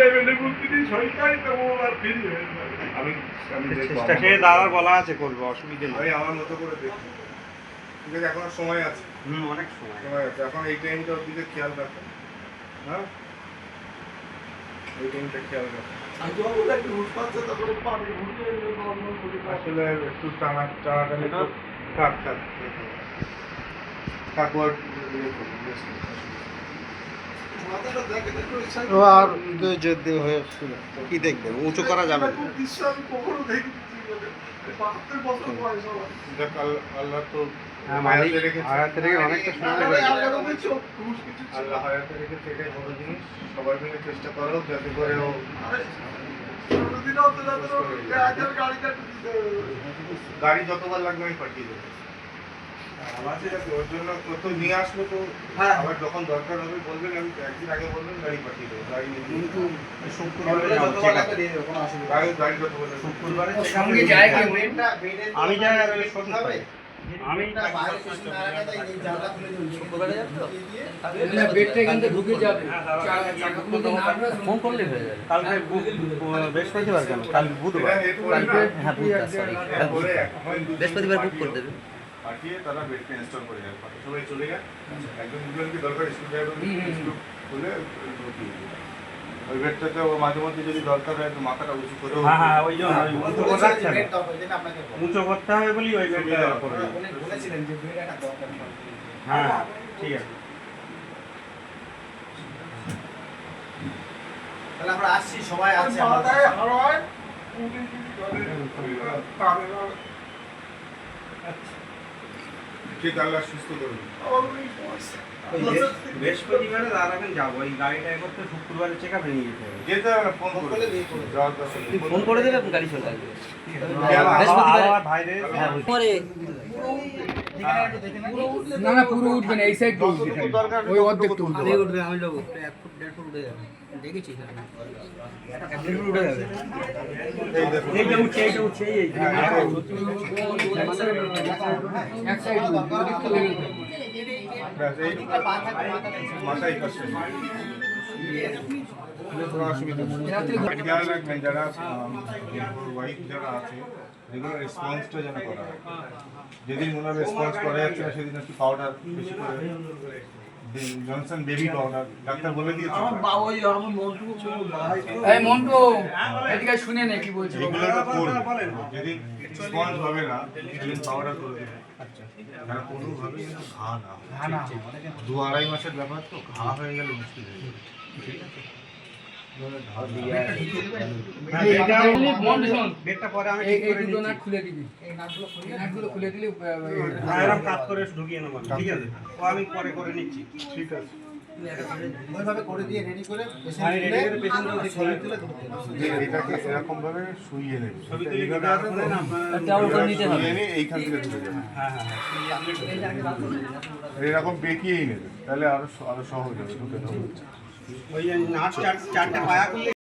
জিনিস হয়ে যায় তো ও আর ফ্রি হয়ে যাবে আমি আমি দেখব চেষ্টা আমার সে মতো দাদার বলা আছে করব অসুবিধে নেই। আমার মতো করে দেখব ঠিক আছে এখনও সময় আছে। হুম অনেক সময় সময় আছে। এখন এই টাইমটার দিকে খেয়াল রাখো। হ্যাঁ? এই টাইমটা খেয়াল রাখো। আর যখন একটু আসলে টানা টানাটানি থাক থাক থাক। ও আর যদি হয়ে কি দেখবে? উঁচু করা যাবে হ্যাঁ, সবাই মিলে চেষ্টা করো যাতে করে ও। গাড়ি যতবার লাগবে আমি পাঠিয়ে দেবো। ঠিক ওর জন্য ও নিয়ে আসলো তো? হ্যাঁ। আবার যখন দরকার হবে বলবেন আমি একদিন আগে বলবেন গাড়ি পাঠিয়ে দেবো। গাড়ি কিন্তু শুক্রবারে। গাড়ি শুক্রবারে সঙ্গে যায় আমি যাই আমি বৃহস্পতিবার বুক করে দেবে পাঠিয়ে তারা বেডটা ইনস্টল করে যাবে বাকি সবাই চলে যায়। একজন দুজনকে দরকার স্ক্রু ড্রাইভার। খুলে ঢুকিয়ে। ওই বেডটাতে ও মাঝে মধ্যে যদি দরকার হয় মাথাটা উঁচু করে হ্যাঁ হ্যাঁ ওই জন্য উঁচু করতে হবে। বলি ওই বেডটা করে দিই। হ্যাঁ ঠিক আছে। তাহলে আমরা আসছি সবাই উনি আল্লাহ সুস্থ করবে বৃহস্পতিবারে দাদা এখন যাব এই গাড়িটা করতে শুক্রবারে চেক আপে নিয়ে যেতে হবে। যেতে হবে না ফোন করে যাওয়ার দরকার ফোন করে দেবে গাড়ি চলে আসবে। ভাইরে না না পুরো উঠবে না এই সাইড যতটুকু দরকার ওই অর্ধেক ততটুকু তুলবে দেবো। উঠবে আমি লোক এক ফুট দেড় ফুট উঠে যাবে দেখেছি এক দেড় ফুট উঠে যাবে এই দেখুন। এইটা উঠছে এইটা উঠছে এই এই হ্যাঁ, হ্যাঁ। এক সাইড ব্যাস, এই মাথায় পাশে। কোনো অসুবিধা নেই। খেয়াল রাখবেন যারা ওয়াইফ যারা আছে রেগুলার রেসপন্সটা যেন করা হয়। যেদিন ওনার রেসপন্স করা যাচ্ছে না সেদিন একটু পাউডার বেশি করে জনসন বেবি পাউডার ডাক্তার বলে দিয়েছে আমার বাবা ওই আমার মন্টু এই মন্টু এদিকে শুনে নে কি বলছে। এগুলো তো করবে। যেদিন রেসপন্স হবে না সেদিন পাউডার করে দেবে। কোনোভাবে কিন্তু ঘা না দু আড়াই মাসের ব্যাপার তো ঘা হয়ে গেলে মুশকিল হয়ে যাবে। ঠিক আছে। আমি এরকম পরে করে নিচ্ছি ঠিক আছে ওইভাবে করে দিয়ে রেডি করে এটাকে ভাবে শুইয়ে নেবে এইখান থেকে যাবে এরকম বেঁকিয়েই নেবে। তাহলে আরও আরও সহজ হবে। ঢুকে भैया नाच चाट चाट करवाया